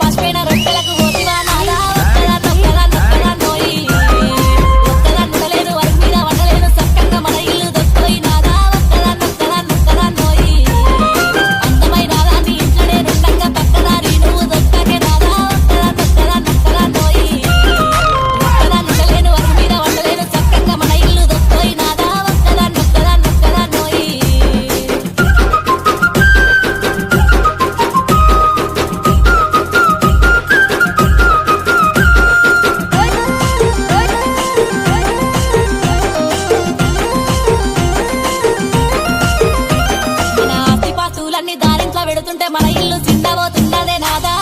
పసుపైన పెడుతుంటే మన ఇల్లు చిండబోతుండదే నాదా